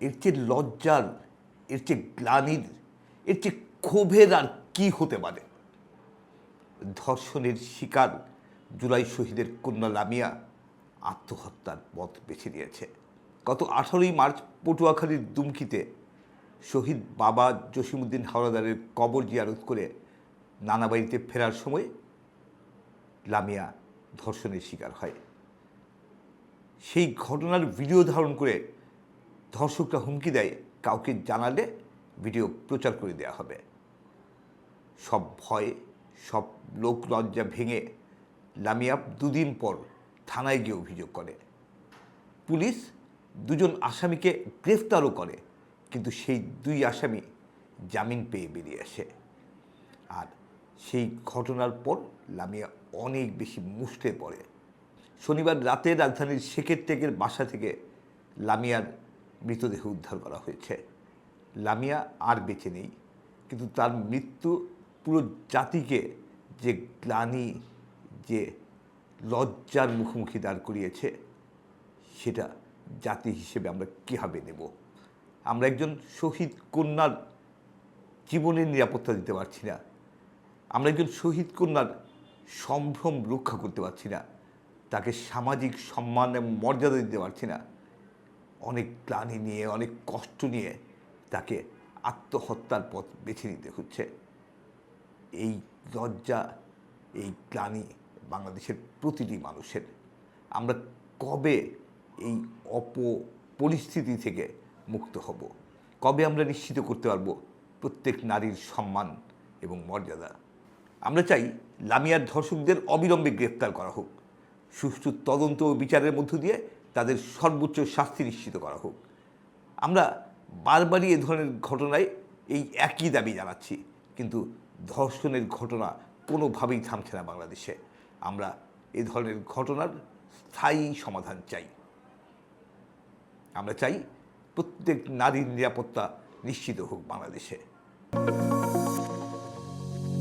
এর চেয়ে লজ্জার, এর চেয়ে গ্লানির, এর চেয়ে ক্ষোভের আর কি হতে পারে? ধর্ষণের শিকার জুলাই শহীদের কন্যা লামিয়া আত্মহত্যার পথ বেছে নিয়েছে। গত আঠারোই মার্চ পটুয়াখালীর দুমকিতে শহীদ বাবা জসিমুদ্দিন হাওলাদারের কবর জিয়ারত করে নানা বাড়িতে ফেরার সময় লামিয়া ধর্ষণের শিকার হয়। সেই ঘটনার ভিডিও ধারণ করে ধর্ষকরা হুমকি দেয়, কাউকে জানালে ভিডিও প্রচার করে দেওয়া হবে। সব ভয়, সব লোক লজ্জা ভেঙে লামিয়া দুদিন পর থানায় গিয়ে অভিযোগ করে। পুলিশ দুজন আসামিকে গ্রেফতারও করে, কিন্তু সেই দুই আসামি জামিন পেয়ে বেরিয়ে আসে। আর সেই ঘটনার পর লামিয়া অনেক বেশি মুষড়ে পড়ে। শনিবার রাতে রাজধানীর শেখের টেকের বাসা থেকে লামিয়ার মৃতদেহ উদ্ধার করা হয়েছে। লামিয়া আর বেঁচে নেই। কিন্তু তার মৃত্যু পুরো জাতিকে যে গ্লানি, যে লজ্জার মুখোমুখি দাঁড় করিয়েছে, সেটা জাতি হিসেবে আমরা কীভাবে নেব? আমরা একজন শহীদ কন্যার জীবনের নিরাপত্তা দিতে পারছি না। আমরা একজন শহীদ কন্যার সম্ভ্রম রক্ষা করতে পারছি না। তাকে সামাজিক সম্মান এবং মর্যাদা দিতে পারছি না। অনেক গ্লানি নিয়ে, অনেক কষ্ট নিয়ে তাকে আত্মহত্যার পথ বেছে নিতে হচ্ছে। এই লজ্জা, এই গ্লানি বাংলাদেশের প্রতিটি মানুষের। আমরা কবে এই অপ পরিস্থিতি থেকে মুক্ত হব? কবে আমরা নিশ্চিত করতে পারব প্রত্যেক নারীর সম্মান এবং মর্যাদা? আমরা চাই লামিয়ার ধর্ষকদের অবিলম্বে গ্রেপ্তার করা হোক। সুষ্ঠু তদন্ত ও বিচারের মধ্য দিয়ে তাদের সর্বোচ্চ শাস্তি নিশ্চিত করা হোক। আমরা বারবারই এ ধরনের ঘটনায় এই একই দাবি জানাচ্ছি, কিন্তু ধর্ষণের ঘটনা কোনোভাবেই থামছে না বাংলাদেশে। আমরা এ ধরনের ঘটনার স্থায়ী সমাধান চাই। আমরা চাই প্রত্যেক নারীর নিরাপত্তা নিশ্চিত হোক বাংলাদেশে।